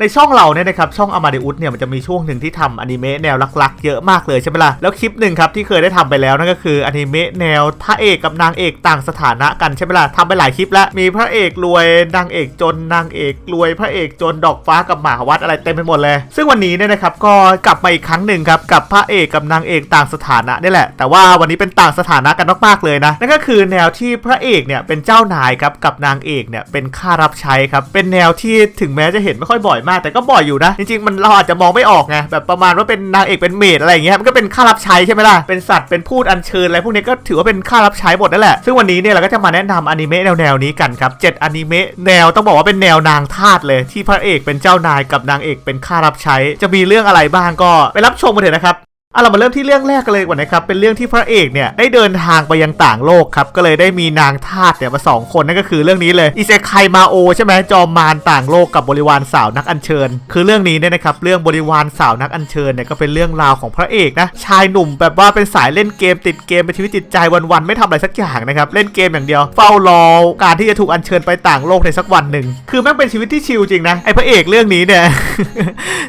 ในช่องเราเนี่ยนะครับช่องอมาเดอุสเนี่ยมันจะมีช่วงหนึ่งที่ทำอนิเมะแนวลักๆ เยอะมากเลยใช่ไหมล่ะแล้วคลิปหนึ่งครับที่เคยได้ทำไปแล้วนั่นก็คืออนิเมะแนวพระเอกกับนางเอกต่างสถานะกันใช่ไหมล่ะทำไปหลายคลิปแล้วมีพระเอกรวยนางเอกจนนางเอกรวย พระเอกจนดอกฟ้ากับหมาวัดอะไรเต็มไปหมดเลย ซึ่งวันนี้เนี่ยนะครับก็กลับมาอีกครั้งหนึ่งครับกับพระเอกกับนางเอกต่างสถานะนี่แหละ แต่ว่าวันนี้เป็นต่างสถานะกันมากๆเลยนะนั่นก็คือแนวที่พระเอกเนี่ยเป็นเจ้านายครับกับนางเอกเนี่ยเป็นข้ารับใช้ครับเป็นแนวที่ถึงแม้จะเห็นไม่ค่อยบ่อยมาก แต่ก็บ่อยอยู่นะ จริงๆ มันเราอาจจะมองไม่ออกไงแบบประมาณว่าเป็นนางเอกเป็นเมดอะไรอย่างเงี้ยมันก็เป็นข้ารับใช้ใช่ไหมล่ะเป็นสัตว์เป็นพูดอัญเชิญอะไรพวกนี้ก็ถือว่าเป็นข้ารับใช้หมดนั่นแหละซึ่งวันนี้เนี่ยเราก็จะมาแนะนำอนิเมะแนวๆนี้กันครับเจ็ดอนิเมะแนวต้องบอกว่าเป็นแนวนางทาสเลยที่พระเอกเป็นเจ้านายกับนางเอกเป็นข้ารับใช้ จะมีเรื่องอะไรบ้างก็ไปรับชมกันเถอะนะครับ เอาเรามาเริ่มที่เรื่องแรกกันเลยก่อนนะครับ เป็นเรื่องที่พระเอกเนี่ยได้เดินทางไปยังต่างโลกครับ ก็เลยได้มีนางทาสเนี่ยมาสองคนนั่นก็คือเรื่องนี้เลยอิเซคไคมาโอใช่ไหมจอมมารต่างโลกกับบริวารสาวนักอัญเชิญ คือเรื่องนี้เนี่ยนะครับเรื่องบริวารสาวนักอัญเชิญเนี่ยก็เป็นเรื่องราวของพระเอกนะชายหนุ่มแบบว่าเป็นสายเล่นเกมติดเกมเป็นชีวิตจิตใจวันๆไม่ทำอะไรสักอย่างนะครับเล่นเกมอย่างเดียว เฝ้ารอการที่จะถูกอัญเชิญไปต่างโลกในสักวันหนึ่งคือแม่งเป็นชีวิตที่ชิลจริงนะไอพระเอกเรื่องนี้เนี่ย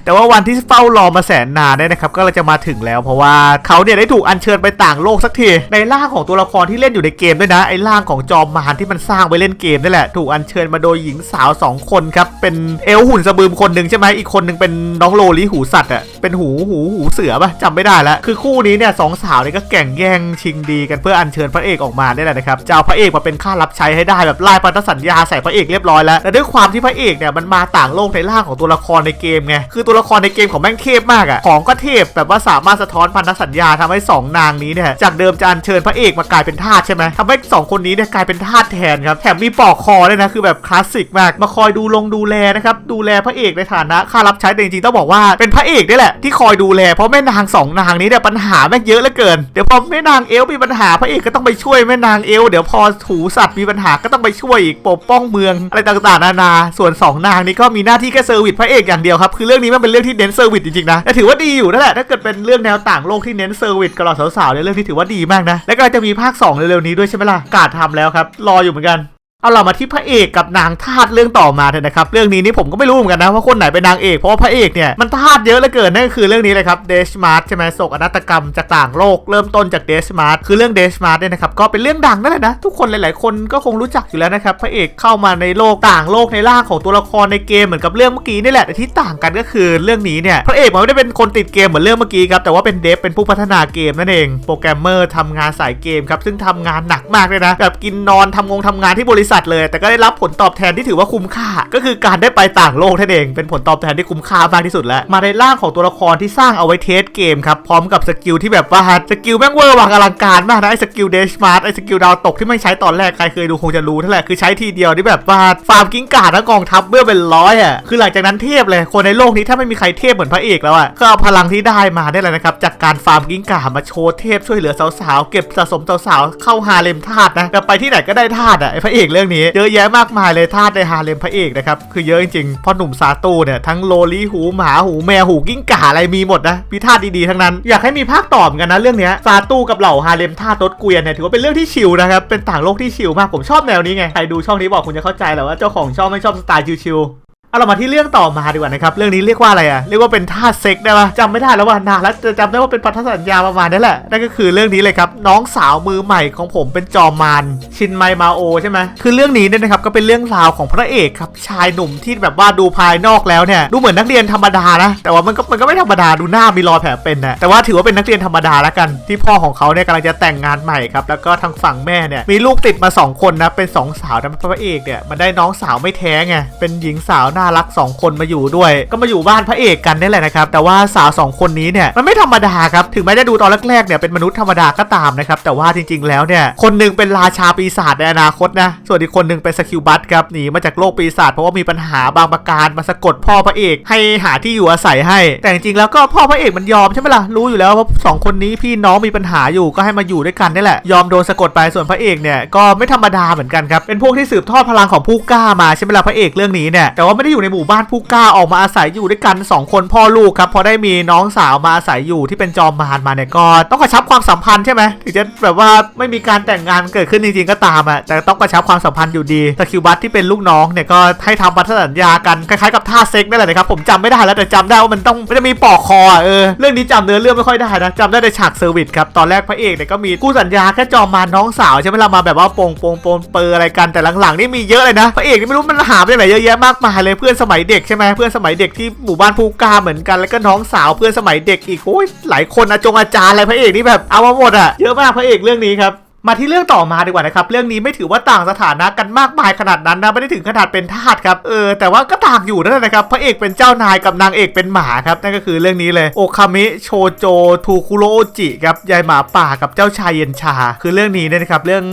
แต่ว่าวันที่เฝ้ารอมาแสนนานเนี่ยนะครับก็เลยจะมาถึงแล้วเพราะว่าเขาเนี่ยได้ถูกอัญเชิญไปต่างโลกสักทีในร่างของตัวละครที่เล่นอยู่ในเกมด้วยนะไอ้ร่างของจอมมารที่มันสร้างไว้เล่นเกมนี่แหละถูกอัญเชิญมาโดยหญิงสาวสองคนครับเป็นเอลหุ่นสะบืมคนหนึ่งใช่ไหมอีกคนหนึ่งเป็นน้องโลลิหูสัตว์อะเป็นหูหูหูเสือปะจำไม่ได้แล้วคือคู่นี้เนี่ยสองสาวเนี่ยก็แข่งแย่งชิงดีกันเพื่ออัญเชิญพระเอกออกมาได้แหละนะครับจะเอาพระเอกมาเป็นข้ารับใช้ให้ได้แบบไล่พันธสัญญาใส่พระเอกเรียบร้อยแล้วแต่ด้วยความที่พระเอกเนี่ยมันมาต่างโลกในร่างของตัวละครในเกมไงคือตัวละครในเกมของแม่งเทพมากอะของก็เทพแบบว่าสามารถสะท้อนพันธสัญญาทำให้สองนางนี้เนี่ยจากเดิมจะอัญเชิญพระเอกมากลายเป็นทาสใช่ไหมทำให้สองคนนี้เนี่ยกลายเป็นทาสแทนครับแถมมีปอกคอด้วยนะคือแบบคลาสสิกมากมาคอยดูลงดูแลนะครับดูแลพระเอกในฐานะข้ารับใช้แต่จริงๆต้องบอกว่าเป็นพระเอกนี่แหละที่คอยดูแลเพราะแม่นางสองนางนี้เนี่ยปัญหาแม่งเยอะเหลือเกินเดี๋ยวพอแม่นางเอลมีปัญหาพระเอกก็ต้องไปช่วยแม่นางเอลเดี๋ยวพอถูสัตว์มีปัญหาก็ต้องไปช่วยอีกปกป้องเมืองอะไรต่างๆนานา ส่วนสองนางนี้ก็มีหน้าที่แค่เซอร์วิสพระเอกอย่างเดียวครับคือเรื่องนี้มันเป็นเรื่องที่เน้นเซอร์วิสจริงๆนะแต่ถือว่าดีอยู่นั่นแหละถ้าเกิดเป็นเรื่องแนวต่างโลกที่เน้นเซอร์วิสกับเราสาวๆในเรื่องที่ถือว่าดีมากนะ และก็จะมีภาค 2 เร็วๆนี้ด้วยใช่ไหมล่ะกาดทำแล้วครับ รออยู่เหมือนกัน เอาเรามาที่พระเอกกับนางทาสเรื่องต่อมาเถอะนะครับ เรื่องนี้นี่ผมก็ไม่รู้เหมือนกันนะว่าคนไหนเป็นนางเอกเพราะว่าพระเอกเนี่ยมันทาสเยอะเหลือเกินนั่นก็คือเรื่องนี้เลยครับเดชมาร์ทใช่ไหมโศกอนาฏกรรมจากต่างโลกเริ่มต้นจากเดชมาร์ทคือเรื่องเดชมาร์ทเนี่ยนะครับก็เป็นเรื่องดังนั่นแหละนะทุกคนหลาย ๆ คนก็คงรู้จักอยู่แล้วนะครับพระเอกเข้ามาในโลกต่างโลกในร่างของตัวละครในเกมเหมือนกับเรื่องเมื่อกี้นี่แหละแต่ที่ต่างกันก็คือเรื่องนี้เนี่ยพระเอกมันไม่ได้เป็นคนติดเกมเหมือนเรื่องเมื่อกี้ครับแต่ว่าเป็นเดฟเป็นผู้พัฒนาเกมนั่นเองโปรแกรมเมอร์ทำงานสายเกมครับซึ่งทำงานหนักมากเลยนะแบบกินนอนทำงงทำงานที่บริษัทเลย แต่ก็ได้รับผลตอบแทนที่ถือว่าคุ้มค่า ก็คือการได้ไปต่างโลกนั่นเอง เป็นผลตอบแทนที่คุ้มค่ามากที่สุดแล้ว มาในร่างของตัวละครที่สร้างเอาไว้เทสเกมครับ พร้อมกับสกิลที่แบบว่าสกิลแม่งเวอร์วังอลังการมากนะไอ้สกิลเดชมาร์ทไอ้สกิลดาวตกที่ไม่ใช้ตอนแรกใครเคยดูคงจะรู้นั่นแหละคือใช้ทีเดียวที่แบบว่าฟาร์มกิ้งก่าทั้งกองทัพเมื่อเป็นร้อยอะคือหลังจากนั้นเทพเลยคนในโลกนี้ถ้าไม่มีใครเทพเหมือนพระเอกแล้วอะก็เอาพลังที่ได้มาได้เลยนะครับจากการฟาร์มกิ้งก่ามาโชว์เทพช่วยเหลือสาวๆเก็บสะสมสาวๆเข้าฮาเลมทาสนะแบบไปที่ไหนก็ได้ทาสอะไอ้พระเอกเรื่องนี้เยอะแยะมากมายเลยทาสในฮาเลมพระเอกนะครับคือเยอะจริงๆเพ่อหนุ่มซาตูเนี่ยทั้งโลลีหูหมาหูแมวหูกิ้งก่าอะไรมีหมดนะมีธาสดีๆทั้งนั้น อยากให้มีภาคต่อมกันนะเรื่องนี้ซาตูกับเหล่าฮาเลมทาสรถเกวียนเนี่ยถือว่าเป็นเรื่องที่ชิลนะครับเป็นต่างโลกที่ชิลมากผมชอบแนวนี้ไงใครดูช่องนี้บอกคุณจะเข้าใจแหละว่าเจ้าของช่องไม่ชอบสไตล์ชิลๆ เอาเรามาที่เรื่องต่อมาดีกว่านะครับ เรื่องนี้เรียกว่าอะไรอะเรียกว่าเป็นท่าเซ็กได้ปะจำไม่ได้แล้วว่านานแล้วจะจำได้ว่าเป็นพันธสัญญาประมาณนี้แหละนั่นก็คือเรื่องนี้เลยครับ น้องสาวมือใหม่ของผมเป็นจอมมารชินไมมาโอใช่ไหมคือเรื่องนี้เนี่ยนะครับก็เป็นเรื่องราวของพระเอกครับชายหนุ่มที่แบบว่าดูภายนอกแล้วเนี่ยดูเหมือนนักเรียนธรรมดานะแต่ว่ามันก็มันก็ไม่ธรรมดาดูหน้ามีรอยแผลเป็นนะแต่ว่าถือว่าเป็นนักเรียนธรรมดาแล้วกัน ที่พ่อของเขาเนี่ยกำลังจะแต่งงานใหม่ครับแล้วก็ทางฝั่งแม่เนี่ยมีลูกติดมาสองคนนะเป็นสองสาวแต่พระเอกเนี่ยมันได้น้องสาวไม่แท้ไงเป็นหญิงสาวน่ารักสองคนมาอยู่ด้วย ก็มาอยู่บ้านพระเอกกันนี่แหละนะครับ แต่ว่าสาวสองคนนี้เนี่ยมันไม่ธรรมดาครับ ถึงแม้จะดูตอนแรกๆเนี่ยเป็นมนุษย์ธรรมดาก็ตามนะครับ แต่ว่าจริง ๆ แล้วเนี่ย คนหนึงเป็นราชาปีศาจในอนาคตนะ ส่วนอีกคนหนึงเป็นสกิลบัตครับ หนีมาจากโลกปีศาจเพราะว่ามีปัญหาบางประการมาสะกดพ่อพระเอก ให้หาที่อยู่อาศัยให้ แต่จริงๆแล้วก็พ่อพระเอกมันยอมใช่ไหมล่ะ รู้อยู่แล้วว่าสองคนนี้พี่น้องมีปัญหาอยู่ก็ให้มาอยู่ด้วยกันนี่แหละ ยอมโดนสะกดไปส่วนพระเอกเนี่ยก็ไม่ธรรมดาเหมือนกันครับ เป็นพวกที่สืบทอดพลังของผู้กล้ามาใช่ไหมล่ะพระเอกเรื่องนี้เนี่ยแต่ว่าไม่ได้ได้อยู่ในหมู่บ้านผู้กล้าออกมาอาศัยอยู่ด้วยกัน 2 คนพ่อลูกครับพอได้มีน้องสาวมาอาศัยอยู่ที่เป็นจอมมารมาเนี่ยก็ต้องกระชับความสัมพันธ์ใช่ไหมถึงจะแบบว่าไม่มีการแต่งงานเกิดขึ้นจริงๆก็ตามอะแต่ต้องกระชับความสัมพันธ์อยู่ดีแต่คิวบัตที่เป็นลูกน้องเนี่ยก็ให้ทำพันธสัญญากันคล้ายๆกับท่าเซ็กนั่นแหละนะครับผมจำไม่ได้แล้วแต่จำได้ว่ามันต้องมันจะมีปอกคอเออเรื่องนี้จำเนื้อเรื่องไม่ค่อยได้นะจำได้ในฉากเซอร์วิสครับตอนแรกพระเอกเนี่ยก็มีคู่สัญญาแค่จอมมารน้องสาวใช่ไหมล่ะมาแบบว่าโปงโปงโปงเปอร์อะไรกันแต่หลังๆนี่มีเยอะเลยนะพระเอกนี่ไม่รู้มันหาไปไหนเยอะแยะมากมายเลยเพื่อนสมัยเด็กใช่ไหมเพื่อนสมัยเด็กที่หมู่บ้านภูกาเหมือนกันแล้วก็น้องสาวเพื่อนสมัยเด็กอีกโอ้ยหลายคนอาจงอาจารย์อะไรพระเอกนี่แบบเอามาหมดอะเยอะมากพระเอกเรื่องนี้ครับ มาที่เรื่องต่อมาดีกว่านะครับ เรื่องนี้ไม่ถือว่าต่างสถานะกันมากมายขนาดนั้นนะไม่ได้ถึงขนาดเป็นทาสครับเออแต่ว่าก็ต่างอยู่นั่นแหละครับพระเอกเป็นเจ้านายกับนางเอกเป็นหมาครับนั่นก็คือเรื่องนี้เลยโอคามิโชโจทูคุโรโอจิครับยายหมาป่ากับเจ้าชายเย็นชา คือเรื่องนี้เนี่ยนะครับเรื่อง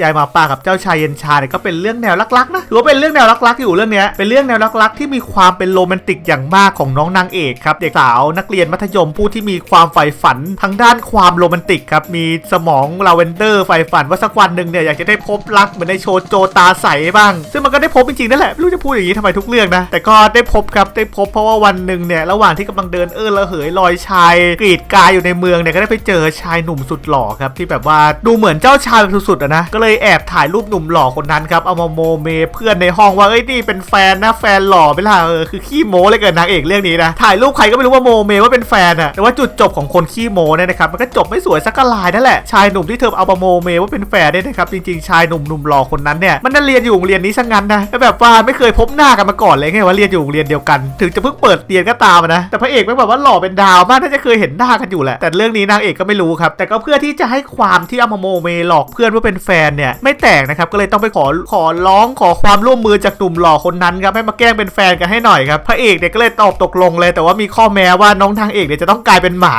ยายหมาป่ากับเจ้าชายเย็นชาเนี่ยก็เป็นเรื่องแนวลักๆนะถือว่าเป็นเรื่องแนวลักๆอยู่เรื่องเนี้ยเป็นเรื่องแนวลักๆที่มีความเป็นโรแมนติกอย่างมากของน้องนางเอกครับเด็กสาวนักเรียนมัธยมผู้ที่มีความใฝ่ฝันทางด้านความโรแมนติกครับมีสมองลาเวนเดอร์ใฝ่ฝันว่าสักวันหนึ่งเนี่ยอยากจะได้พบรักเหมือนในโชว์โจตาใสบ้าง ซึ่งมันก็ได้พบจริงๆนั่นแหละไม่รู้จะพูดอย่างนี้ทำไมทุกเรื่องนะ แต่ก็ได้พบครับได้พบเพราะว่าวันหนึ่งเนี่ยระหว่างที่กำลังเดินเออระเหยลอยชายกรีดกายอยู่ในเมืองเนี่ยก็ได้ไปเจอชายหนุ่มสุดหล่อครับที่แบบว่าดูเหมือนเจ้าชายสุดๆนะก็เลยแอบถ่ายรูปหนุ่มหล่อคนนั้นครับเอามาโมเมเพื่อนในห้องว่าเอ้ยนี่เป็นแฟนนะแฟนหล่อไปล่ะเออคือขี้โม้เลยเกินนางเอกเรื่องนี้นะถ่ายรูปใครก็ไม่รู้ว่าโมเมว่าเป็นแฟนอะแต่ว่าจุดจบของคนขี้โม้เนี่ยนะครับมันก็จบไม่สวยสักกะลายนั่นแหละชายหนุ่มที่เธอเอามาโมเมว่าเป็นแฟนเนี่ยนะครับจริงๆชายหนุ่มหนุ่มหล่อคนนั้นเนี่ยมันนั่นเรียนอยู่โรงเรียนนี้ซะงั้นนะแแบบว่าไม่เคยพบหน้ากันมาก่อนเลยไงว่าเรียนอยู่โรงเรียนเดียวกัน ถึงจะเพิ่งเปิดเรียนก็ตามนะแต่พระเอกไม่แบบว่าหล่อเป็นดาวมากน่าจะเคยเห็นหน้ากันอยู่แหละแต่เรื่องนี้นางเอกก็ไม่รู้ครับแต่ก็เพื่อที่จะให้ความที่อามาโมเมหลอกเพื่อนว่าเป็นแฟนเนี่ยไม่แตกนะครับก็เลยต้องไปขอขอร้องขอความร่วมมือจากหนุ่มหล่อคนนั้นครับให้มาแกล้งเป็นแฟนกันให้หน่อยครับพระเอกเนี่ยก็เลยตอบตกลงเลย แต่ว่ามีข้อแม้ว่าน้องทางเอกเนี่ยจะต้องกลายเป็นหมา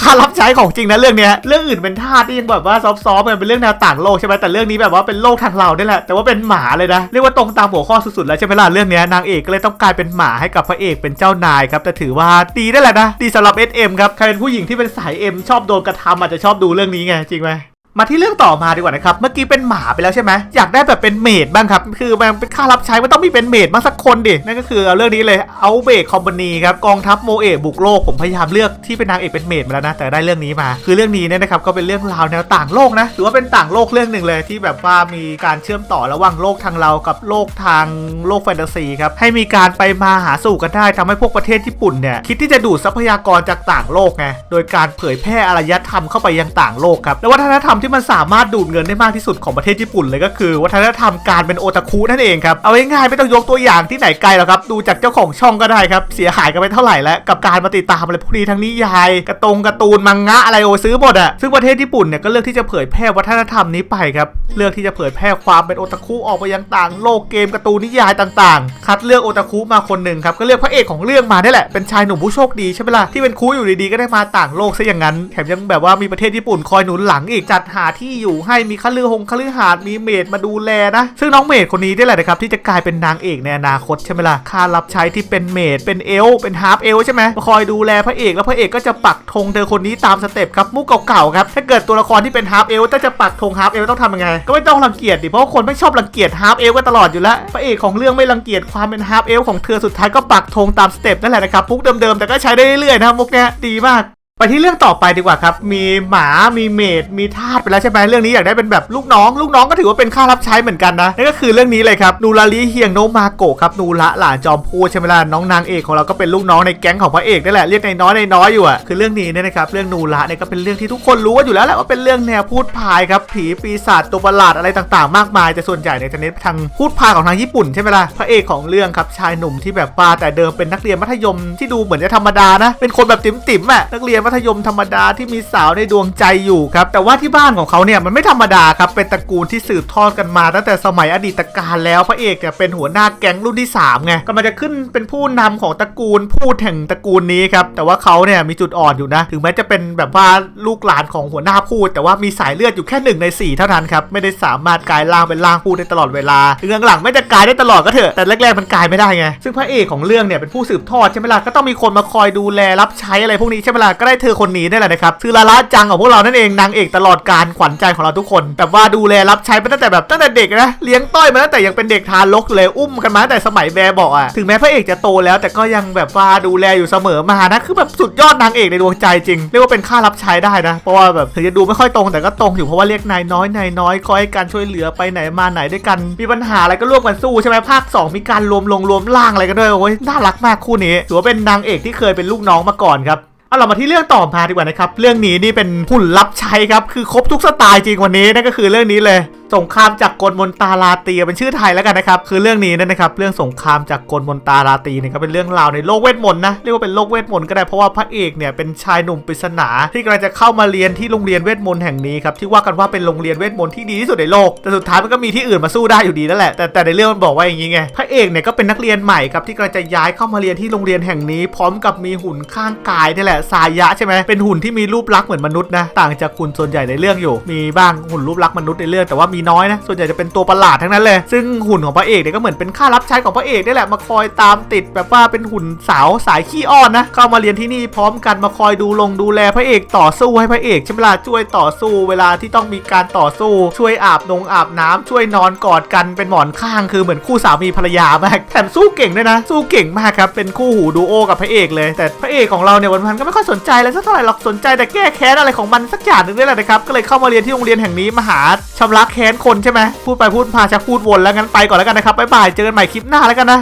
ค่ารับใช้ของจริงนะเรื่องเนี้ยเรื่องอื่นเป็นทาสที่ยังแบบว่าซอฟซ้อมกันเป็นเรื่องแนวต่างโลกใช่ไหมแต่เรื่องนี้แบบว่าเป็นโลกทางเราเนี่ยแหละแต่ว่าเป็นหมาเลยนะเรียกว่าตรงตามหัวข้อสุดๆแล้วใช่ไหมล่ะเรื่องนี้นางเอกก็เลยต้องกลายเป็นหมาให้กับพระเอกเป็นเจ้านายครับแต่ถือว่าดีได้แหละนะดีสำหรับ SM ครับใครเป็นผู้หญิงที่เป็นสาย M ชอบโดนกระทำอาจจะชอบดูเรื่องนี้ไงจริงไหม มาที่เรื่องต่อมาดีกว่านะครับ เมื่อกี้เป็นหมาไปแล้วใช่ไหมอยากได้แบบเป็นเมดบ้างครับ คือมันเป็นค่ารับใช้มันต้องมีเป็นเมดบ้างสักคนดิ นั่นก็คือเอาเรื่องนี้เลยเอาเบกคอมพานีครับกองทัพโมเอะบุกโลก ผมพยายามเลือกที่เป็นนางเอกเป็นเมดมาแล้วนะ แต่ได้เรื่องนี้มา คือเรื่องนี้เนี่ยนะครับก็เป็นเรื่องราวแนวต่างโลกนะถือว่าเป็นต่างโลกเรื่องหนึ่งเลยที่แบบว่ามีการเชื่อมต่อระหว่างโลกทางเรากับโลกทางโลกแฟนตาซีครับ ให้มีการไปมาหาสู่กันได้ทำให้พวกประเทศญี่ปุ่นเนี่ยคิดที่จะดูดทรัพยากรจากต่างโลกไง โดยการเผยแพร่อารยธรรมเข้าไปยังต่างโลกครับ และวัฒนธรรมที่มันสามารถดูดเงินได้มากที่สุดของประเทศญี่ปุ่นเลยก็คือ วัฒนธรรมการเป็นโอตาคุนั่นเองครับเอาง่ายๆไม่ต้องยกตัวอย่างที่ไหนไกลหรอกครับดูจากเจ้าของช่องก็ได้ครับเสียหายกันไปเท่าไหร่แล้วกับการมาติดตามอะไรพวกนี้ทั้งนิยายกระตงการ์ตูนมังงะอะไรโอซื้อหมดอะซึ่งประเทศญี่ปุ่นเนี่ยก็เลือกที่จะเผยแพร่วัฒนธรรมนี้ไปครับเลือกที่จะเผยแพร่ความเป็นโอตาคุออกไปยังต่างโลกเกมการ์ตูนนิยายต่างๆ คัดเลือกโอตาคุมาคนหนึ่งครับก็เลือกพระเอกของเรื่องมาได้แหละเป็นชายหนุ่มผู้โชคดีใช่ไหมล่ะที่เป็นคุอยู่ดีๆก็ได้มาต่างโลกซะอย่างนั้นแถมยังแบบว่ามีประเทศญี่ปุ่นคอยหนุนหลังอีกจัดหาที่อยู่ให้มีคฤหงคฤหาสน์มีเมดมาดูแลนะ ซึ่งน้องเมดคนนี้นี่แหละนะครับที่จะกลายเป็นนางเอกในอนาคตใช่ไหมล่ะค่ารับใช้ที่เป็นเมดเป็นเอลเป็นฮาร์ปเอลใช่ไหมมาคอยดูแลพระเอกแล้วพระเอกก็จะปักธงเธอคนนี้ตามสเต็ปครับมุกเก่าๆครับถ้าเกิดตัวละครที่เป็นฮาร์ปเอลถ้าจะปักธงฮาร์ปเอลต้องทำยังไง ก็ไม่ต้องรังเกียจดิเพราะคนไม่ชอบรังเกียจฮาร์ปเอลก็ตลอดอยู่แล้วพระเอกของเรื่องไม่รังเกียจความเป็นฮาร์ปเอลของเธอสุดท้ายก็ปักธงตามสเต็ปนั่นแหละนะครับมุกเดิมๆแต่ก็ใช้ได้เรื่อยๆนะมุกเนี้ยดีมาก ไปที่เรื่องต่อไปดีกว่าครับ มีหมา มีเมด มีทาสไปแล้วใช่ไหมเรื่องนี้อยากได้เป็นแบบลูกน้อง ลูกน้องก็ถือว่าเป็นค่ารับใช้เหมือนกันนะ นั่นก็คือเรื่องนี้เลยครับ นูราลิเฮียงโนมาโกะครับ นูระหลานจอมพูใช่ไหมล่ะ น้องนางเอกของเราก็เป็นลูกน้องในแก๊งของพระเอกนั่นแหละ เรียกในน้อยในน้อยอยู่อะ คือเรื่องนี้เนี่ยนะครับ เรื่องนูระเนี่ยก็เป็นเรื่องที่ทุกคนรู้กันอยู่แล้วแหละว่าเป็นเรื่องแนวพูดพายครับ ผีปีศาจตัวประหลาดอะไรต่างๆ มากมาย แต่ส่วนใหญ่เนี่ยจะเน้นทางพูดพายของทางญี่ปุ่นใช่ไหมล่ะ พระเอกของเรื่องครับชายหนุ่มที่แบบว่าแต่เดิมเป็นนักเรียนมัธยมที่ดูเหมือนจะธรรมดานะเป็นคนแบบติ๋มๆอะนักเรียนมัธยมธรรมดาที่มีสาวในดวงใจอยู่ครับแต่ว่าที่บ้านของเขาเนี่ยมันไม่ธรรมดาครับเป็นตระกูลที่สืบทอดกันมา ตั้งแต่สมัยอดีตการแล้วพระเอกเนี่ยเป็นหัวหน้าแก๊งรุ่นที่3ไงก็มันจะขึ้นเป็นผู้นำของตระกูลพูดแห่งตระกูลนี้ครับแต่ว่าเขาเนี่ยมีจุดอ่อนอยู่นะ ถึงแม้จะเป็นแบบว่าลูกหลานของหัวหน้าพูด แต่ว่ามีสายเลือดอยู่แค่หนึ่งในสี่เท่านั้นครับไม่ได้สามารถกลายร่างเป็นร่างพูดได้ตลอดเวลาถึงหลังๆไม่จะกลายได้ตลอดก็เถอะแต่แรกๆมันกลายไม่ได้ไงซึ่งพระเอกของเรื่องเนี่ยเป็นผู้สืบทอดใช่ไหมล่ะก็ต้องมีคนมาคอยดูแลรับใช้อะไรพวกนี้ใช่ไหมล่ะก็ได้เธอคนนี้นี่แหละนะครับ คือลาลาจังของพวกเรานั่นเองนางเอกตลอดการขวัญใจของเราทุกคน แบบว่าดูแลรับใช้มาตั้งแต่แบบตั้งแต่เด็กนะเลี้ยงต้อยมาตั้งแต่ยังเป็นเด็กทารกเลยอุ้มกันมาตั้งแต่สมัยแบบบอกอะถึงแม้พระเอกจะโตแล้ว แต่ก็ยังแบบว่าดูแลอยู่เสมอมานะคือแบบสุดยอดนางเอกในดวงใจจริงเรียกว่าเป็นค่ารับใช้ได้นะเพราะว่าแบบถึงจะดูไม่ค่อยตรงแต่ก็ตรงอยู่เพราะว่าเรียกนายน้อยนายน้อยคอยให้การช่วยเหลือไปไหนมาไหนด้วยกัน มีปัญหาอะไรก็ร่วมกันสู้ใช่ไหมภาคสองมีการรวมลงรวมล่างอะไรกันด้วยโอ้ยน่ารักมากคู่นี้ถือว่าเป็นนางเอกที่เคยเป็นลูกน้องมาก่อนครับ เอาเรามาที่เรื่องต่อมาดีกว่านะครับ เรื่องนี้นี่เป็นหุ่นรับใช้ครับ คือครบทุกสไตล์จริงวันนี้นั่นก็คือเรื่องนี้เลยสงครามจากกลมนตาลาตีเป็นชื่อไทยแล้วกันนะครับ คือเรื่องนี้นั่นนะครับ เรื่องสงครามจากกลมนตาลาตีเนี่ยก็เป็นเรื่องราวในโลกเวทมนต์นะเรียกว่าเป็นโลกเวทมนต์ก็ได้เพราะว่าพระเอกเนี่ยเป็นชายหนุ่มปริศนา ที่กำลังจะเข้ามาเรียนที่โรงเรียนเวทมนต์แห่งนี้ครับที่ว่ากันว่าเป็นโรงเรียนเวทมนต์ที่ดีที่สุดในโลกแต่สุดท้ายมันก็มีที่อื่นมาสู้ได้อยู่ดีนั่นแหละแต่แต่ในเรื่องมันบอกว่าอย่างนี้ไงพระเอกเนี่ยก็เป็นนักเรียนใหม่ครับที่กำลังจะย้ายเข้ามาเรียนที่โรงเรียนแห่งนี้ พร้อมกับมีหุ่นข้างกายนี่แหละสายะใช่ไหมเป็นหุ่นที่มีรูปลักษณ์เหมือนมนุษย์นะต่างจากหุ่นส่วนใหญ่ในเรื่องอยู่ มีบ้างหุ่นรูปลักษณ์มนุษย์ในเรื่องแต่ว่ามีน้อยนะส่วนใหญ่จะเป็นตัวประหลาดทั้งนั้นเลย ซึ่งหุ่นของพระเอกเนี่ยก็เหมือนเป็นค่ารับใช้ของพระเอกนี่แหละมาคอยตามติดแบบว่าเป็นหุ่นสาวสายขี้อ้อนนะเข้ามาเรียนที่นี่พร้อมกันมาคอยดูลงดูแลพระเอกต่อสู้ให้พระเอกใช่ไหมล่ะช่วยต่อสู้เวลาที่ต้องมีการต่อสู้ ช่วยอาบนงอาบน้ำช่วยนอนกอดกันเป็นหมอนข้างคือเหมือนคู่สามีภรรยามากแถมสู้เก่งด้วยนะ สู้เก่งมากครับเป็นคู่หูดูโอกับพระเอกเลย แต่พระเอกของเราเนี่ยวันๆก็ไม่ค่อยสนใจอะไรสักเท่าไหร่หรอกสนใจแต่แก้แค้นอะไรของมันสักอย่างหนึ่งนี่แหละนะครับก็เลยเข้ามาเรียนที่โรงเรียนแห่งนี้มาหาชำระแค้นคนใช่ไหมพูดไปพูดมาชักพูดวนแล้วงั้นไปก่อนแล้วกันนะครับบ๊ายบายเจอกันใหม่คลิปหน้าแล้วกันนะ